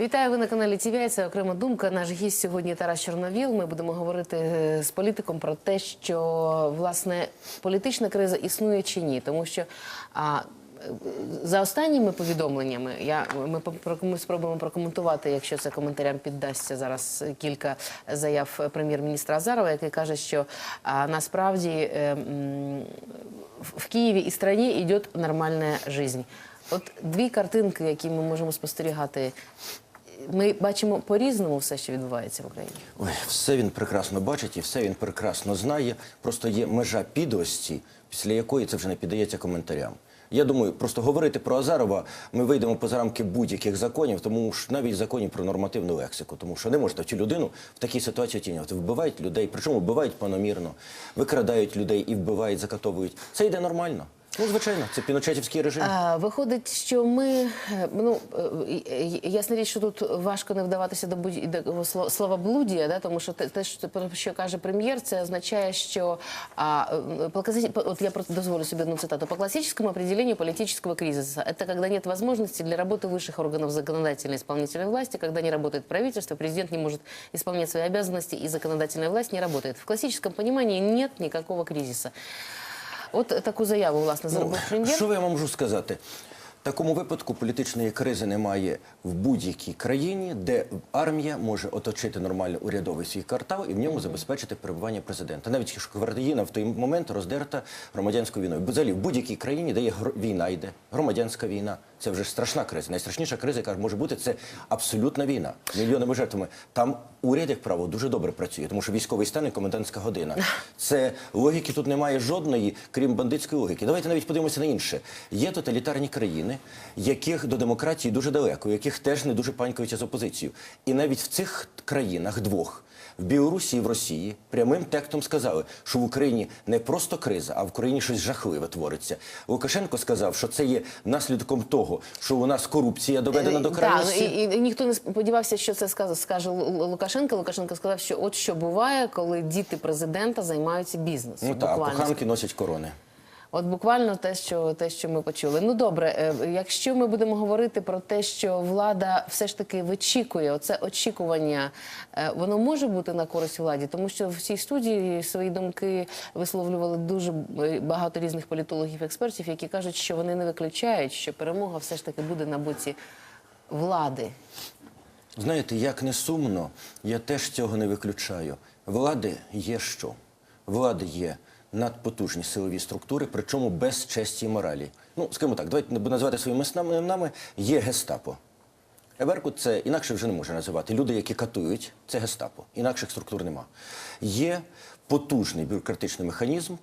Вітаю ви на каналі ТВ. Це окрема думка. Наш гість сьогодні Тарас Чорновіл. Ми будемо говорити е, з політиком про те, що власне політична криза існує чи ні, тому що. А, за останніми повідомленнями, я ми ми спробуємо прокоментувати, якщо це коментарям піддасться зараз кілька заяв прем'єр-міністра Азарова, який каже, що а, насправді е, в Києві і страні йде нормальна життя. От дві картинки, які ми можемо спостерігати. Ми бачимо по-різному все, що відбувається в Україні. Ой, все він прекрасно бачить і все він прекрасно знає. Просто є межа підлості, після якої це вже не піддається коментарям. Я думаю, просто говорити про Азарова ми вийдемо поза рамки будь-яких законів, тому що навіть законів про нормативну лексику, тому що не можете цю людину в такій ситуації оцінювати. Вбивають людей, причому вбивають планомірно, викрадають людей і вбивають, закатовують. Це йде нормально. Ну, звичайно, це піночетівський режим. А, виходить, що ми е, ну е, е, ясна річ, що тут важко не вдаватися до будь-якого сло- словоблудія, да, тому що те, те, що про що каже прем'єр, це означає, що а, е, по класі- по- от я просто дозволю себе одну цитату. По классическому определению политического кризиса это когда нет возможности для работы высших органов законодательной и исполнительной власти, когда не работает правительство, президент не может исполнять свои обязанности и законодательная власть не работает. В классическом понимании нет никакого кризиса. От таку заяву власне зробив прем'єр. Ну, Що я вам можу сказати? В такому випадку політичної кризи немає в будь-якій країні, де армія може оточити нормально урядовий свій квартал і в ньому забезпечити перебування президента. Навіть якщо квартиїна в той момент роздерта громадянською війною. Бо взагалі в будь-якій країні, де є війна, йде громадянська війна. Це вже страшна криза. Найстрашніша криза, яка може бути, це абсолютна війна. Мільйонами жертвами. Там уряд, як правило, дуже добре працює, тому що військовий стан і комендантська година. Це логіки тут немає жодної, крім бандитської логіки. Давайте навіть подивимося на інше. Є тоталітарні країни, яких до демократії дуже далеко, яких теж не дуже панькаються з опозицією. І навіть в цих країнах двох. В Білорусі і в Росії прямим текстом сказали, що в Україні не просто криза, а в Україні щось жахливе твориться. Лукашенко сказав, що це є наслідком того, що у нас корупція доведена до Так, крайності. і, і ніхто не сподівався, що це скаже, скаже Лу- Лукашенко. Лукашенко сказав, що от що буває, коли діти президента займаються бізнесом. Ну так, коханки носять корони. От буквально те, що те, що ми почули. Ну добре, е, якщо ми будемо говорити про те, що влада все ж таки вичікує, оце очікування, е, воно може бути на користь владі, тому що в цій студії свої думки висловлювали дуже е, багато різних політологів, експертів, які кажуть, що вони не виключають, що перемога все ж таки буде на боці влади. Знаєте, як не сумно, я теж цього не виключаю. Влади є що? Влади є надпотужні силові структури, причому без честі і моралі. Ну, скажімо так, давайте називати своїми снами- є гестапо. Еверку це інакше вже не може називати. Люди, які катують, це гестапо. Інакших структур нема. Є потужний бюрократичний механізм,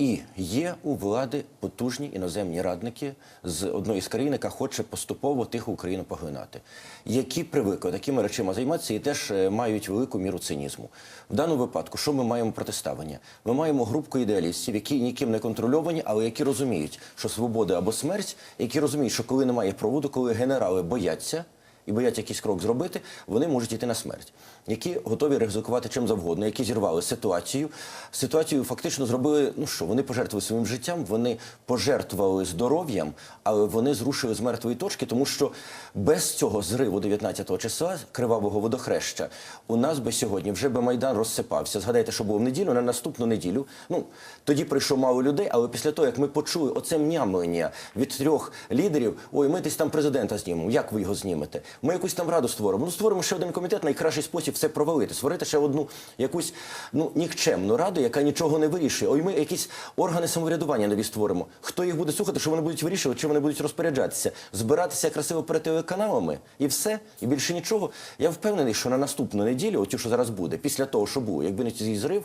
і є у влади потужні іноземні радники з одної з країн, яка хоче поступово тихо Україну поглинати, які привикли такими речами займатися і теж е, мають велику міру цинізму. В даному випадку, що ми маємо протиставлення? Ми маємо групку ідеалістів, які ніким не контрольовані, але які розуміють, що свобода або смерть, які розуміють, що коли немає проводу, коли генерали бояться і бояться якийсь крок зробити, вони можуть йти на смерть, які готові ризикувати чим завгодно, які зірвали ситуацію. Ситуацію фактично зробили. Ну що вони пожертвували своїм життям, вони пожертвували здоров'ям, але вони зрушили з мертвої точки, тому що без цього зриву 19-го числа кривавого водохреща у нас би сьогодні вже би майдан розсипався. Згадайте, що було в неділю на наступну неділю. Ну тоді прийшло мало людей, але після того, як ми почули оце мнямлення від трьох лідерів, ой, ми десь там президента знімемо. Як ви його знімете? Ми якусь там раду створимо. Ну створимо ще один комітет, найкращий спосіб все провалити. Створити ще одну якусь ну нікчемну раду, яка нічого не вирішує. Ой, ми якісь органи самоврядування нові створимо. Хто їх буде слухати, що вони будуть вирішувати, чи вони будуть розпоряджатися, збиратися красиво перед телеканалами і все, і більше нічого. Я впевнений, що на наступну неділю, оцю, що зараз буде, після того, що було, якби не цей зрив,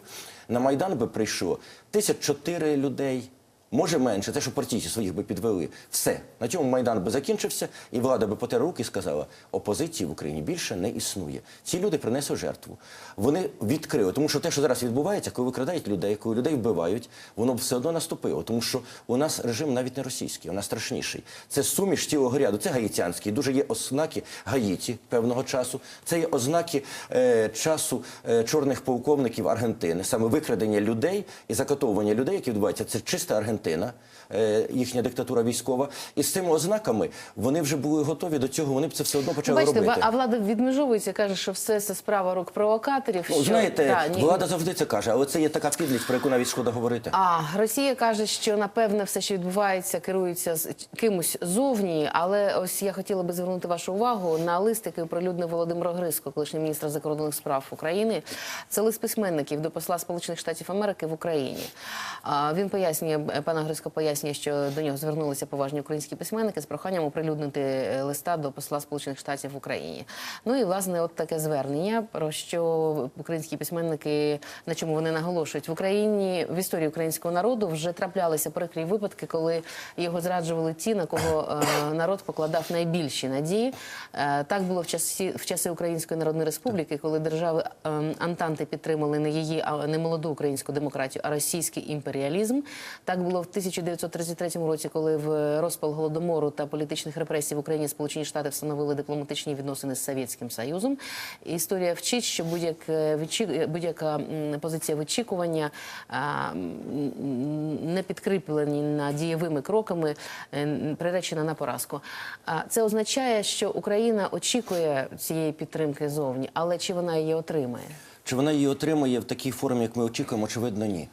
на майдан би прийшло тисяч чотири людей. Може менше, те, що партійці своїх би підвели. Все. На цьому Майдан би закінчився, і влада би потерла руки і сказала, опозиції в Україні більше не існує. Ці люди принесли жертву. Вони відкрили, тому що те, що зараз відбувається, коли викрадають людей, коли людей вбивають, воно б все одно наступило. Тому що у нас режим навіть не російський, у нас страшніший. Це суміш цілого ряду, це гаїтянський. Дуже є ознаки Гаїті певного часу. Це є ознаки е, часу е, чорних полковників Аргентини, саме викрадення людей і закатовування людей, які відбуваються. Це чиста Аргентина. antena е, Їхня диктатура військова, і з цими ознаками вони вже були готові до цього. Вони б це все одно почали Бачите, робити. а влада відмежовується, каже, що все це справа рук провокаторів. Ну, що, знаєте, ні, влада завжди це каже, але це є така підлість, про яку навіть шкода говорити. А Росія каже, що напевне все, що відбувається, керується з кимось зовні. Але ось я хотіла би звернути вашу увагу на лист, який оприлюднив Володимир Гриско, колишній міністр закордонних справ України. Це лист письменників до посла Сполучених Штатів Америки в Україні. Він пояснює, пана Гриско пояснює, що до нього звернулися поважні українські письменники з проханням оприлюднити е, листа до посла Сполучених Штатів в Україні. Ну і власне, от таке звернення, про що українські письменники на чому вони наголошують в Україні в історії українського народу вже траплялися прикрі випадки, коли його зраджували ті, на кого е, народ покладав найбільші надії. Е, так було в часі в часи Української Народної Республіки, коли держави е, Антанти підтримали не її, а не молоду українську демократію, а російський імперіалізм. Так було в 1933 році, коли в розпал голодомору та політичних репресій в Україні Сполучені Штати встановили дипломатичні відносини з Совєтським Союзом. Історія вчить, що будь-яке відчі- будь-яка позиція вичікування не підкріплені на дієвими кроками, е, приречена на поразку. Це означає, що Україна очікує цієї підтримки зовні, але чи вона її отримає? Чи вона її отримає в такій формі, як ми очікуємо, очевидно, ні.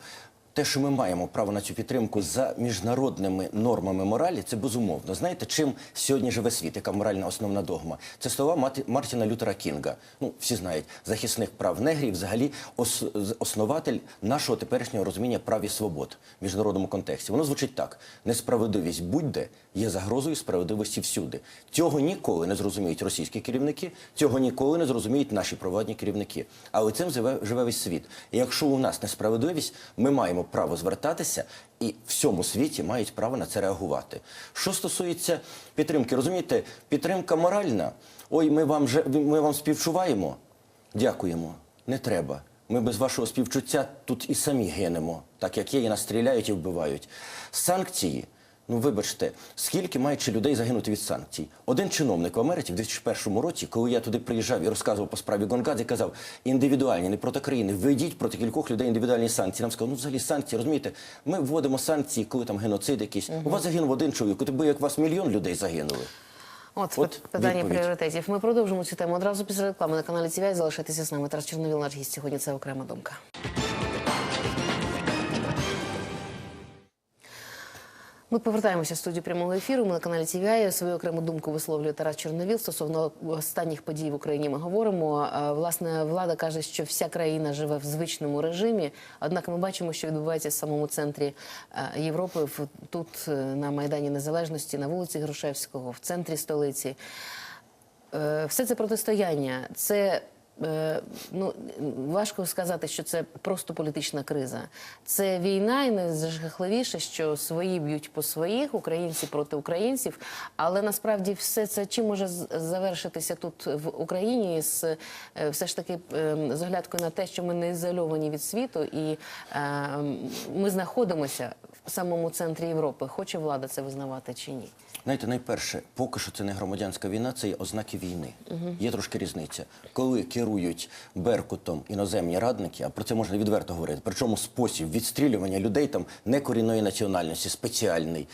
Те, що ми маємо право на цю підтримку за міжнародними нормами моралі, це безумовно. Знаєте, чим сьогодні живе світ, яка моральна основна догма? Це слова Мартіна Лютера Кінга. Ну, всі знають, захисник прав негрів, взагалі ос- основатель нашого теперішнього розуміння прав і свобод в міжнародному контексті. Воно звучить так: несправедливість будь-де є загрозою справедливості всюди. Цього ніколи не зрозуміють російські керівники, цього ніколи не зрозуміють наші провладні керівники. Але цим живе, живе весь світ. І якщо у нас несправедливість, ми маємо право звертатися, і в всьому світі мають право на це реагувати. Що стосується підтримки, розумієте, підтримка моральна. Ой, ми вам же ми вам співчуваємо. Дякуємо. Не треба. Ми без вашого співчуття тут і самі гинемо, так як є, і нас стріляють і вбивають. Санкції. Ну, вибачте, скільки має чи людей загинути від санкцій? Один чиновник в Америці в 2001 році, коли я туди приїжджав і розказував по справі Гонгадзе, казав, індивідуальні, не проти країни, введіть проти кількох людей індивідуальні санкції. Нам сказали, ну взагалі санкції, розумієте, ми вводимо санкції, коли там геноцид якийсь. У вас загинув один чоловік, у тебе як у вас мільйон людей загинули. От, От питання відповідь. пріоритетів. Ми продовжимо цю тему одразу після реклами на каналі ТВ. Залишайтеся з нами. Тарас Чорновіл, наш гість сьогодні. Це окрема думка. Ми повертаємося в студію прямого ефіру. Ми на каналі TVI. Свою окрему думку висловлює Тарас Чорновіл. Стосовно останніх подій в Україні ми говоримо. Е, Власне, влада каже, що вся країна живе в звичному режимі. Однак ми бачимо, що відбувається в самому центрі е, Європи, тут е, на Майдані Незалежності, на вулиці Грушевського, в центрі столиці. Все це протистояння, це. Е, Ну, важко сказати, що це просто політична криза. Це війна, і найжахливіше, що свої б'ють по своїх, українці проти українців. Але насправді все це чим може завершитися тут в Україні з е, все ж таки е, з оглядкою на те, що ми не ізольовані від світу, і е, ми знаходимося в самому центрі Європи. Хоче влада це визнавати чи ні? Знаєте, найперше, поки що це не громадянська війна, це є ознаки війни. Є трошки різниця. Коли керують Беркутом іноземні радники, а про це можна відверто говорити. Причому спосіб відстрілювання людей там некорінної національності, спеціальний.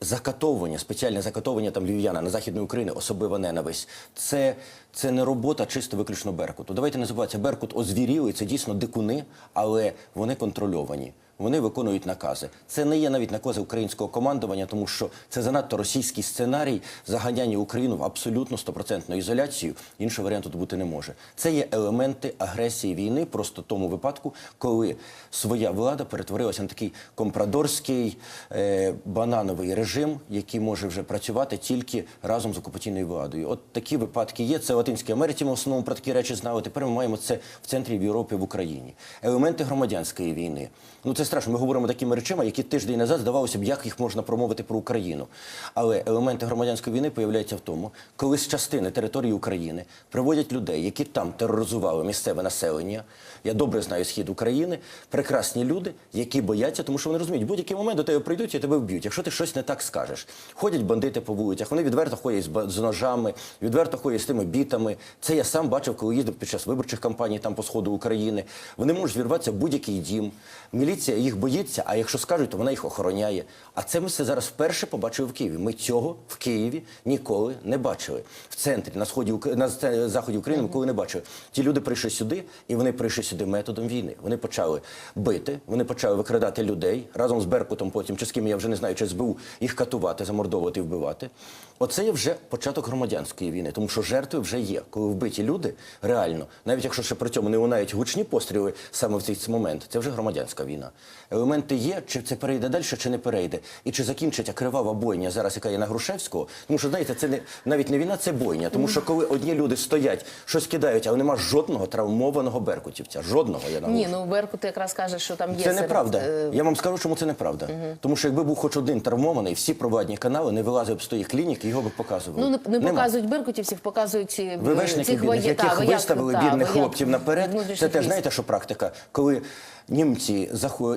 Закатовування, спеціальне закатовування там львів'яна на західної України, особлива ненависть. Це, це не робота чисто виключно Беркуту. Давайте не забуватися, Беркут озвірілий, це дійсно дикуни, але вони контрольовані. Вони виконують накази. Це не є навіть накази українського командування, тому що це занадто російський сценарій заганяння Україну в абсолютно стопроцентну ізоляцію. Іншого варіанту тут бути не може. Це є елементи агресії війни, просто тому випадку, коли своя влада перетворилася на такий компрадорський е, банановий режим, який може вже працювати тільки разом з окупаційною владою. От такі випадки є. Це в Латинській Америці. Ми в основному про такі речі знали. Тепер ми маємо це в центрі в Європі, в Україні. Елементи громадянської війни. Ну це страшно. Ми говоримо такими речами, які тиждень назад здавалося б, як їх можна промовити про Україну. Але елементи громадянської війни появляються в тому, коли з частини території України приводять людей, які там тероризували місцеве населення. Я добре знаю схід України. Прекрасні люди, які бояться, тому що вони розуміють, будь-який момент до тебе прийдуть і тебе вб'ють. Якщо ти щось не так скажеш, ходять бандити по вулицях, вони відверто ходять з ножами, відверто ходять з тими бітами. Це я сам бачив, коли їздив під час виборчих кампаній там по сходу України. Вони можуть вірватися в будь-який дім. Міліція їх боїться, а якщо скажуть, то вона їх охороняє. А це ми все зараз вперше побачили в Києві. Ми цього в Києві ніколи не бачили. В центрі, на сході на заході України, ніколи не бачили. Ті люди прийшли сюди, і вони прийшли сюди методом війни. Вони почали бити, вони почали викрадати людей разом з Беркутом, потім чи з ким я вже не знаю, чи СБУ їх катувати, замордовувати вбивати. Оце є вже початок громадянської війни, тому що жертви вже є. Коли вбиті люди реально, навіть якщо ще при цьому не лунають гучні постріли саме в цей момент, це вже громадянська війна. Елементи є, чи це перейде далі, чи не перейде, і чи закінчиться кривава бойня зараз, яка є на Грушевського. Тому що знаєте, це не навіть не війна, це бойня. Тому що коли одні люди стоять, щось кидають, але нема жодного травмованого беркутівця. Жодного я наголошую. Ні, ну Беркут якраз каже, що там є Це неправда. е, Я вам скажу, чому це неправда. Тому що якби був хоч один травмований, всі провладні канали не вилазили б з тої клініки, його б показували. Ну, не, не показують беркутівців, показують е, ВВшників цих бідних, воє- яких та, виставили та, бідних вояк- хлопців наперед. Це теж знаєте, що практика, коли німці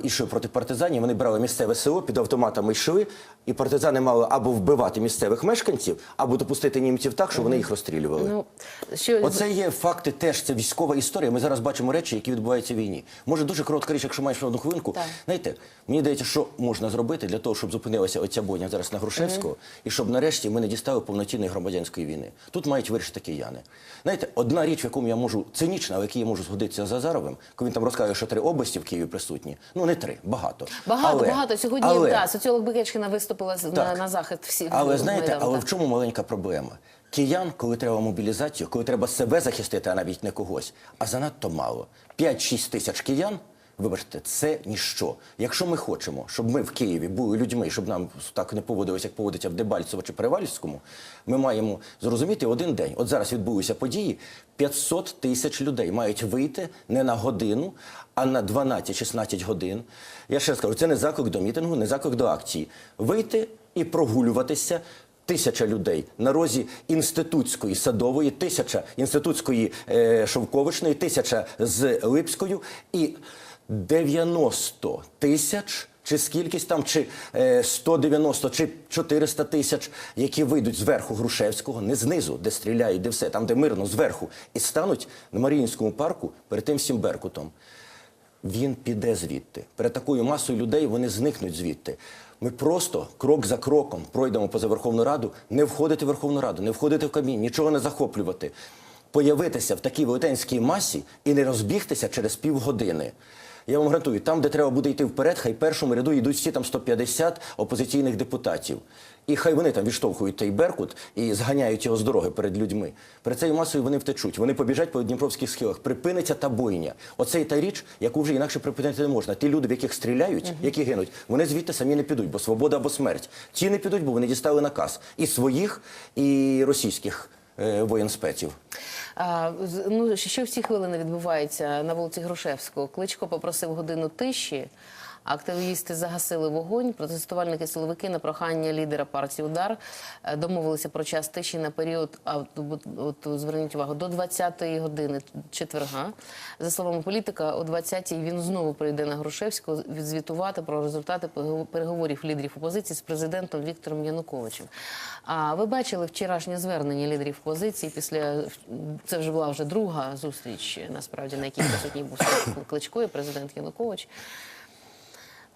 йшли проти партизанів, вони брали місцеве село, під автоматами йшли, і партизани мали або вбивати місцевих мешканців, або допустити німців так, що вони їх розстрілювали. Ну, що, Оце є факти теж, це військова історія. Ми зараз бачимо речі, які відбуваються в війні. Може, дуже коротка річ, якщо маєш одну хвилинку. Так. Знаєте, мені здається, що можна зробити для того, щоб зупинилася оця бойня зараз на Грушевського, і щоб нарешті ми не дістали повноцінної громадянської війни. Тут мають вирішити кияни. Знаєте, одна річ, в якому я можу цинічна, але в якій я можу згодитися з Азаровим, коли він там розказує, що три області в Києві присутні. Ну не три, багато. багато, Але- багато. Сьогодні але- та, соціолог Бекечкіна виступила так, на, на захист всіх. Але знаєте, Майдану, але так. в чому маленька проблема? Киян, коли треба мобілізацію, коли треба себе захистити, а навіть не когось, а занадто мало. 5-6 тисяч киян. Вибачте, це ніщо. Якщо ми хочемо, щоб ми в Києві були людьми, щоб нам так не поводилося, як поводиться в Дебальцево чи Перевальському, ми маємо зрозуміти один день. От зараз відбулися події. 500 тисяч людей мають вийти не на годину, а на 12-16 годин. Я ще раз кажу, це не заклик до мітингу, не заклик до акції. Вийти і прогулюватися. Тисяча людей на розі інститутської садової, тисяча інститутської е, шовковичної, тисяча з Липською і 90 тисяч. Чи скількись там, чи е, 190, чи 400 тисяч, які вийдуть зверху Грушевського, не знизу, де стріляють, де все, там, де мирно, зверху, і стануть на Маріїнському парку перед тим всім Беркутом він піде звідти. Перед такою масою людей вони зникнуть звідти. Ми просто крок за кроком пройдемо поза Верховну Раду, не входити в Верховну Раду, не входити в камінь, нічого не захоплювати, появитися в такій велетенській масі і не розбігтися через півгодини. Я вам гарантую, там, де треба буде йти вперед, хай першому ряду йдуть всі там 150 опозиційних депутатів. І хай вони там відштовхують той Беркут і зганяють його з дороги перед людьми. Перед цією масою вони втечуть. Вони побіжать по Дніпровських схилах. Припиниться та бойня. Оце і та річ, яку вже інакше припинити не можна. Ті люди, в яких стріляють, які гинуть, вони звідти самі не підуть, бо свобода або смерть. Ті не підуть, бо вони дістали наказ і своїх, і російських воєнспеців. А, ну, що всі хвилини відбувається на вулиці Грушевського? Кличко попросив годину тиші. Активісти загасили вогонь. Протестувальники силовики на прохання лідера партії Удар е, домовилися про час тиші на період. А от, зверніть увагу до 20-ї години четверга. За словами політика, о 20-й він знову прийде на Грушевського відзвітувати про результати перегов- переговорів лідерів опозиції з президентом Віктором Януковичем. А ви бачили вчорашнє звернення лідерів опозиції після це вже була вже друга зустріч, насправді на якій присутній був Кличко і президент Янукович.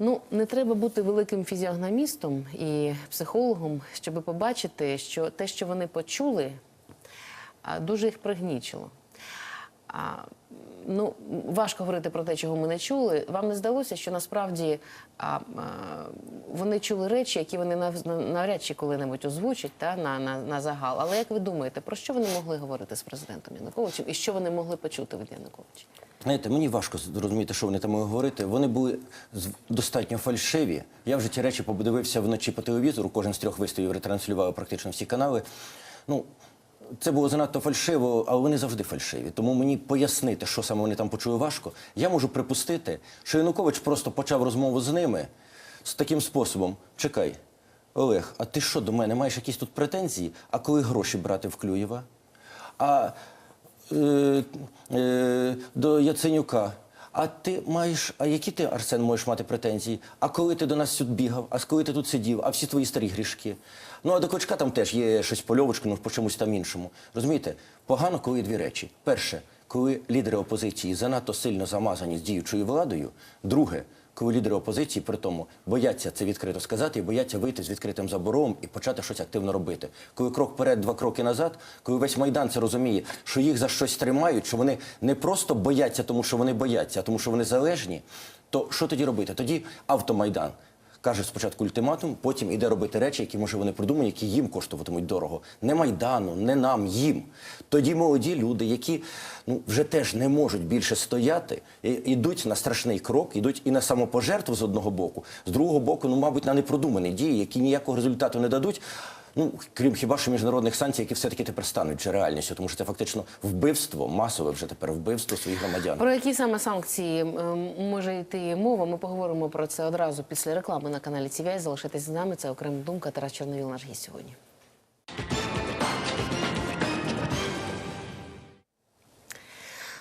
Ну, не треба бути великим фізіогномістом і психологом, щоб побачити, що те, що вони почули, дуже їх пригнічило. А, ну, важко говорити про те, чого ми не чули. Вам не здалося, що насправді а, а, вони чули речі, які вони нав- навряд чи коли-небудь озвучать та, на, на, на загал. Але як ви думаєте, про що вони могли говорити з президентом Януковичем і що вони могли почути від Януковича? Знаєте, мені важко зрозуміти, що вони там могли говорити. Вони були достатньо фальшиві. Я вже ті речі подивився вночі по телевізору. Кожен з трьох виставів ретранслював практично всі канали. Ну, це було занадто фальшиво, але вони завжди фальшиві. Тому мені пояснити, що саме вони там почули, важко. Я можу припустити, що Янукович просто почав розмову з ними з таким способом: чекай, Олег, а ти що до мене маєш якісь тут претензії? А коли гроші брати в Клюєва? А е, е, до Яценюка. А ти маєш, а які ти, Арсен, можеш мати претензії? А коли ти до нас сюди бігав, а коли ти тут сидів, а всі твої старі грішки? Ну а до Кличка там теж є щось польовочку, ну по чомусь там іншому. Розумієте, погано, коли дві речі. Перше, коли лідери опозиції занадто сильно замазані з діючою владою. Друге, коли лідери опозиції при тому бояться це відкрито сказати і бояться вийти з відкритим забором і почати щось активно робити. Коли крок вперед, два кроки назад, коли весь майдан це розуміє, що їх за щось тримають, що вони не просто бояться, тому що вони бояться, а тому, що вони залежні, то що тоді робити? Тоді автомайдан. Каже спочатку ультиматум, потім іде робити речі, які може вони придумають, які їм коштуватимуть дорого. Не майдану, не нам, їм. Тоді молоді люди, які ну вже теж не можуть більше стояти, і- ідуть на страшний крок, ідуть і на самопожертву з одного боку, з другого боку, ну мабуть, на непродумані дії, які ніякого результату не дадуть. Ну, крім хіба що міжнародних санкцій, які все-таки тепер стануть чи реальністю, тому що це фактично вбивство, масове вже тепер вбивство своїх громадян. Про які саме санкції ем, може йти мова? Ми поговоримо про це одразу після реклами на каналі TVI. Залишайтесь з нами. Це окрема думка. Тарас Чорновіл, наш гість сьогодні.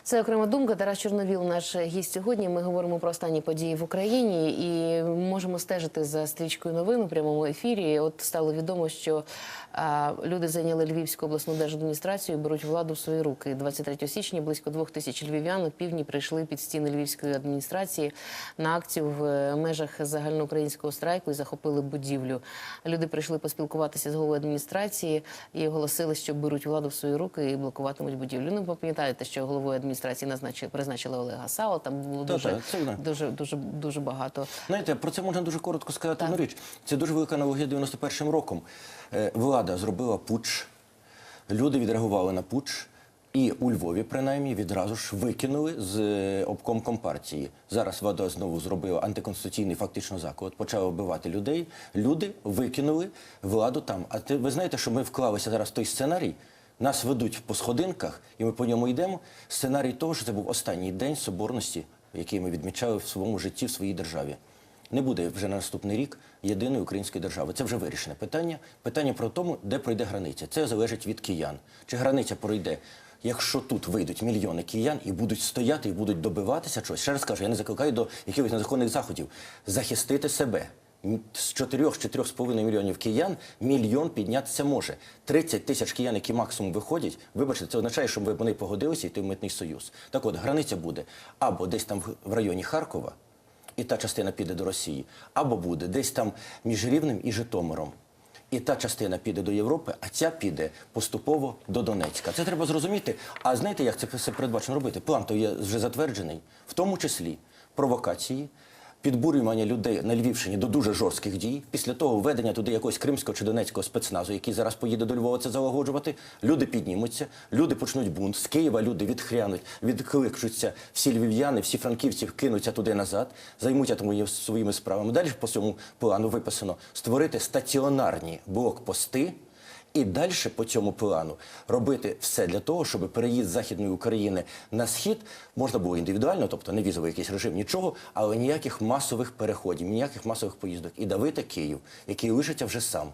Це окрема думка. Тарас Чорновіл, наш гість сьогодні. Ми говоримо про останні події в Україні і можемо стежити за стрічкою новин у прямому ефірі. От стало відомо, що а, люди зайняли Львівську обласну держадміністрацію і беруть владу в свої руки. 23 січня близько двох тисяч львів'ян у півдні прийшли під стіни Львівської адміністрації на акцію в е, межах загальноукраїнського страйку і захопили будівлю. Люди прийшли поспілкуватися з головою адміністрації і оголосили, що беруть владу в свої руки і блокуватимуть будівлю. Ну, пам'ятаєте, що головою адміністрації назначили призначили Олега Сало. Там було Та, дуже, та, дуже, дуже, дуже багато. Знаєте, про це можна дуже коротко сказати одну річ. Це дуже велика аналогія 91-м роком. Е, Влада зробила путч, люди відреагували на путч, і у Львові, принаймні, відразу ж викинули з е, обкомком партії. Зараз влада знову зробила антиконституційний фактично заклад, почала вбивати людей. Люди викинули владу там. А ти ви знаєте, що ми вклалися зараз в той сценарій? Нас ведуть по сходинках, і ми по ньому йдемо. Сценарій того, що це був останній день соборності, який ми відмічали в своєму житті, в своїй державі. Не буде вже на наступний рік єдиної української держави. Це вже вирішене питання. Питання про тому, де пройде границя. Це залежить від киян. Чи границя пройде, якщо тут вийдуть мільйони киян і будуть стояти, і будуть добиватися чогось. Ще раз кажу, я не закликаю до якихось незаконних заходів. Захистити себе. З 4-4,5 мільйонів киян мільйон піднятися може. 30 тисяч киян, які максимум виходять, вибачте, це означає, що вони погодилися йти в митний союз. Так от, границя буде або десь там в районі Харкова, і та частина піде до Росії, або буде десь там між Рівнем і Житомиром. І та частина піде до Європи, а ця піде поступово до Донецька. Це треба зрозуміти. А знаєте, як це все передбачено робити? План то є вже затверджений, в тому числі провокації. Підбурювання людей на Львівщині до дуже жорстких дій. Після того введення туди якогось кримського чи донецького спецназу, який зараз поїде до Львова це залагоджувати. Люди піднімуться, люди почнуть бунт. З Києва люди відхрянуть, відкликчуться. Всі львів'яни, всі франківці кинуться туди назад, займуться тому своїми справами. Далі по цьому плану виписано створити стаціонарні блокпости. І далі по цьому плану робити все для того, щоб переїзд Західної України на схід можна було індивідуально, тобто не візовий якийсь режим, нічого, але ніяких масових переходів, ніяких масових поїздок. І давити Київ, який лишиться вже сам,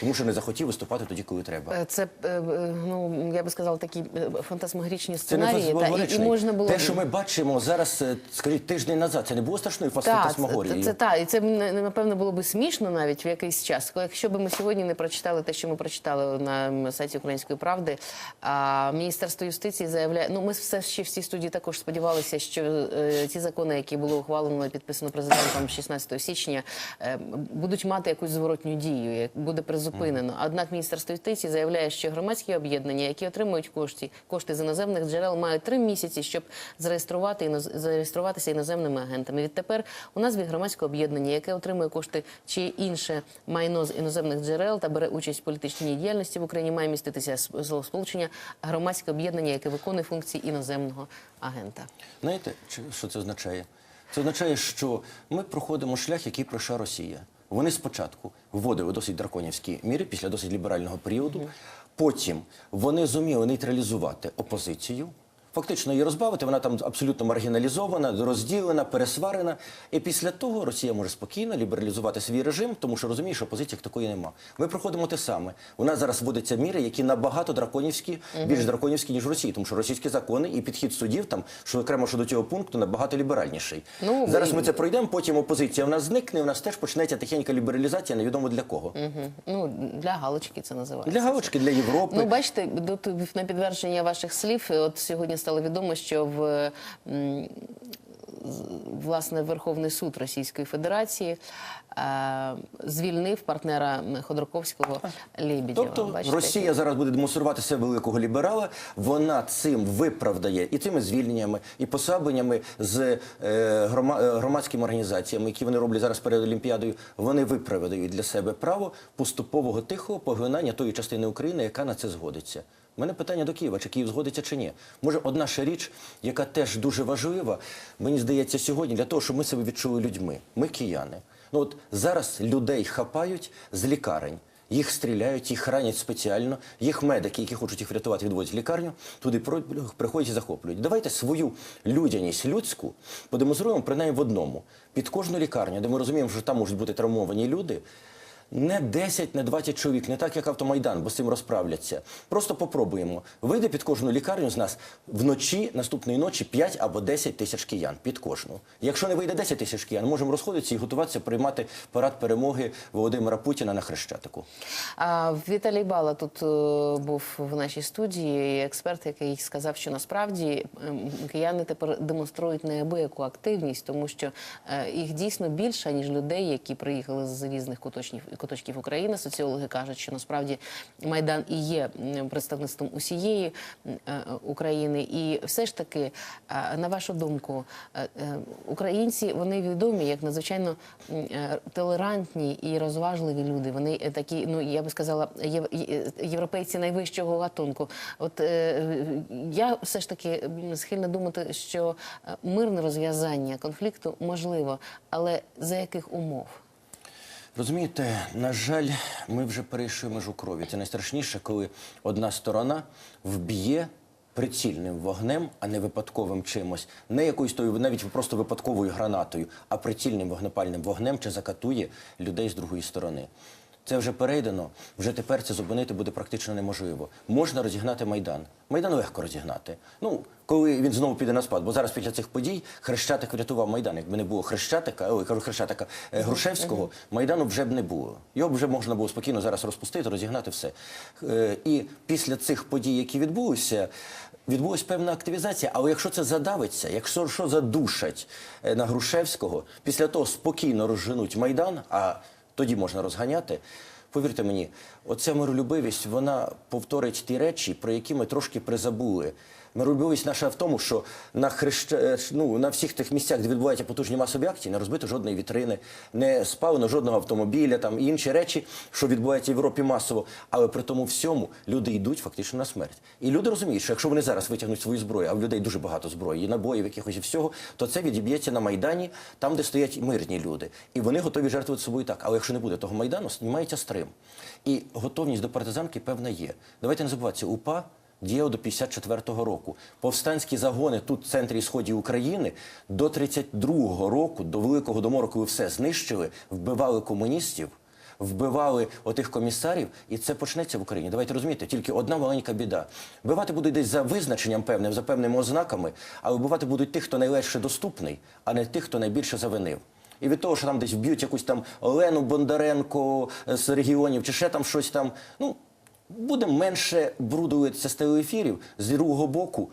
тому що не захотів виступати тоді, коли треба. Е, Це е, е, ну я би сказала такі е, фантасмагоричні Це не сценарії. Та, і, і можна було те, що ми бачимо зараз, скажіть, тиждень назад, це не було страшною Так, фантасмагорією? це, це та і це напевно було би смішно навіть в якийсь час. Якщо б ми сьогодні не прочитали те, що ми прочитали на сайті Української правди. А міністерство юстиції заявляє, ну ми все ще в цій студії також сподівалися, що е, ці закони, які було ухвалено і підписано президентом 16 січня, е, будуть мати якусь зворотню дію, як буде призупинено. Однак міністерство юстиції заявляє, що громадські об'єднання, які отримують кошти, кошти з іноземних джерел, мають три місяці, щоб зареєструвати іноз- зареєструватися іноземними агентами. Відтепер у назві громадського об'єднання, яке отримує кошти чи інше майно з іноземних джерел та бере участь в політичній діяльності в Україні, має міститися словосполучення громадське об'єднання, яке виконує функції іноземного агента. Знаєте, що це означає? Це означає, що ми проходимо шлях, який пройшла Росія. Вони спочатку вводили досить драконівські міри після досить ліберального періоду. Потім вони зуміли нейтралізувати опозицію. Фактично її розбавити, вона там абсолютно маргіналізована, розділена, пересварена. І після того Росія може спокійно лібералізувати свій режим, тому що розуміє, що опозиції як такої нема. Ми проходимо те саме. У нас зараз вводяться міри, які набагато драконівські, більш драконівські, ніж в Росії, тому що російські закони і підхід судів там, що окремо щодо цього пункту, набагато ліберальніший. Ну, зараз ми це пройдемо, потім опозиція в нас зникне, у нас теж почнеться тихенька лібералізація, невідомо для кого. Мгм. Ну для галочки це називається. Для галочки, для Європи. Ну, бачите, тут на підтвердження ваших слів, от сьогодні стало відомо, що в власне Верховний суд Російської Федерації е, звільнив партнера Ходорковського Лебедєва. Тобто Бачите, Росія зараз буде демонструвати себе великого ліберала. Вона цим виправдає і цими звільненнями, і послабленнями з е, е, громадськими організаціями, які вони роблять зараз перед Олімпіадою. Вони виправдають для себе право поступового тихого поглинання тої частини України, яка на це згодиться. У мене питання до Києва, чи Київ згодиться чи ні. Може, одна ще річ, яка теж дуже важлива, мені здається, сьогодні для того, щоб ми себе відчули людьми. Ми кияни. Ну от зараз людей хапають з лікарень. Їх стріляють, їх ранять спеціально. Їх медики, які хочуть їх врятувати, відводять в лікарню, туди приходять і захоплюють. Давайте свою людяність людську подемонструємо принаймні в одному. Під кожну лікарню, де ми розуміємо, що там можуть бути травмовані люди. Не 10, не 20 чоловік, не так, як автомайдан, бо з цим розправляться. Просто попробуємо. Вийде під кожну лікарню з нас вночі, наступної ночі 5 або 10 тисяч киян під кожну. Якщо не вийде 10 тисяч киян, можемо розходитися і готуватися приймати парад перемоги Володимира Путіна на Хрещатику. А Віталій Бала тут е, був в нашій студії, експерт, який сказав, що насправді ем, кияни тепер демонструють неабияку активність, тому що е, їх дійсно більше ніж людей, які приїхали з різних куточків куточків України. Соціологи кажуть, що насправді майдан і є представництвом усієї е, України. І все ж таки, е, на вашу думку, е, українці вони відомі як надзвичайно толерантні і розважливі люди. Вони такі, ну я би сказала, єв- європейці найвищого гатунку. От я все ж таки схильна думати, що мирне розв'язання конфлікту можливо, але за яких умов? Розумієте, на жаль, ми вже перейшли межу крові. Це найстрашніше, коли одна сторона вб'є прицільним вогнем, а не випадковим чимось, не якоюсь тою, навіть просто випадковою гранатою, а прицільним вогнепальним вогнем чи закатує людей з другої сторони. Це вже перейдено, вже тепер це зупинити буде практично неможливо. Можна розігнати майдан. Майдан легко розігнати. Ну, коли він знову піде на спад, бо зараз після цих подій Хрещатик врятував Майдан. Якби не було Хрещатика, ой, кажу Хрещатика е, Грушевського, Майдану вже б не було. Його б вже можна було спокійно зараз розпустити, розігнати все. Е, І після цих подій, які відбулися, відбулася певна активізація. Але якщо це задавиться, якщо що задушать е, на Грушевського, після того спокійно розженуть Майдан, а тоді можна розганяти. Повірте мені, оця миролюбивість вона повторить ті речі, про які ми трошки призабули. Миролюбивість наша в тому, що на хрещ... е, ну, на всіх тих місцях, де відбуваються потужні масові акції, не розбито жодної вітрини, не спалено жодного автомобіля, там і інші речі, що відбуваються в Європі масово. Але при тому всьому люди йдуть фактично на смерть. І люди розуміють, що якщо вони зараз витягнуть свою зброю, а в людей дуже багато зброї, і набоїв, якихось і всього, то це відіб'ється на майдані, там, де стоять мирні люди, і вони готові жертвувати собою так. Але якщо не буде того майдану, знімається стрим. І готовність до партизанки певна є. Давайте не забуватися, УПА діяв до 54-го року. Повстанські загони тут, в центрі і сході України, до 32-го року, до Великого домору, коли все знищили, вбивали комуністів. Вбивали отих комісарів, і це почнеться в Україні. Давайте розуміти, тільки одна маленька біда. Вбивати будуть десь за визначенням певним, за певними ознаками, але вбивати будуть тих, хто найлегше доступний, а не тих, хто найбільше завинив. І від того, що там десь вб'ють якусь там Олену Бондаренко з регіонів, чи ще там щось там. Ну буде менше бруду литися з телеефірів. З другого боку,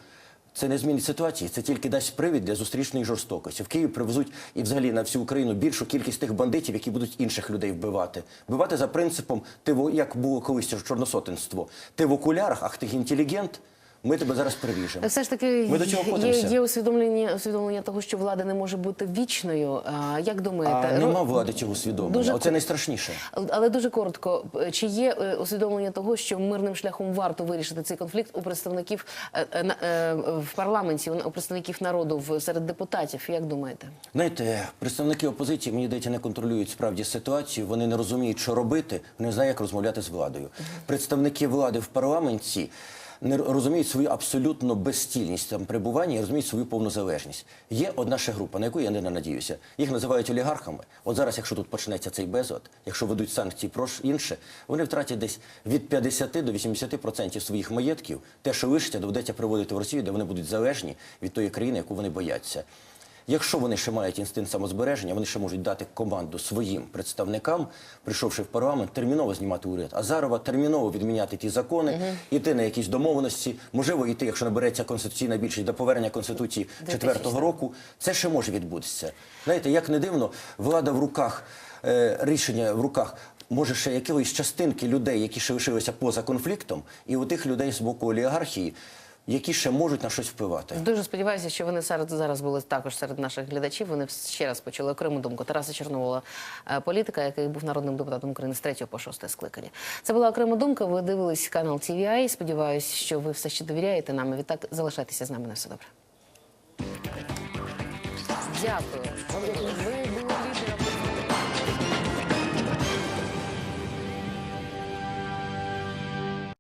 це не змінить ситуації. Це тільки дасть привід для зустрічної жорстокості. В Київ привезуть і взагалі на всю Україну більшу кількість тих бандитів, які будуть інших людей вбивати. Вбивати за принципом ти як було колись чорносотенство. Ти в окулярах, ах ти інтелігент. Ми тебе зараз привіжемо. Все ж таки Ми до цього є, є усвідомлення, усвідомлення того, що влада не може бути вічною. А, як думаєте, А нема влади цього усвідомлення. Дуже Оце найстрашніше. Але дуже коротко, чи є е, усвідомлення того, що мирним шляхом варто вирішити цей конфлікт у представників е, е, е, в парламенті, у представників народу серед депутатів? Як думаєте? Знаєте, представники опозиції, мені здається, не контролюють справді ситуацію. Вони не розуміють, що робити, вони не знають, як розмовляти з владою. Представники влади в парламенті не розуміють свою абсолютно безстільність там перебування і розуміють свою повну залежність. Є одна ще група, на яку я не надіюся. Їх називають олігархами. От зараз, якщо тут почнеться цей безлад, якщо ведуть санкції про інше, вони втратять десь від 50 до 80% своїх маєтків. Те, що лишиться, доведеться приводити в Росію, де вони будуть залежні від тої країни, яку вони бояться. Якщо вони ще мають інстинкт самозбереження, вони ще можуть дати команду своїм представникам, прийшовши в парламент, терміново знімати уряд Азарова, терміново відміняти ті закони, іти на якісь домовленості, можливо, йти, якщо набереться конституційна більшість до повернення конституції четвертого року. Це ще може відбутися. Знаєте, як не дивно, влада в руках, е, рішення в руках. Може, ще якоїсь частинки людей, які ще лишилися поза конфліктом, і у тих людей з боку олігархії, які ще можуть на щось впливати. Дуже сподіваюся, що вони серед зараз були також серед наших глядачів. Вони ще раз почули окрему думку Тараса Чорновола, е, політика, який був народним депутатом України з 3 по 6 скликання. Це була окрема думка. Ви дивились канал TVI. Сподіваюся, що ви все ще довіряєте нам. Відтак залишайтеся з нами на все добре. Дякую.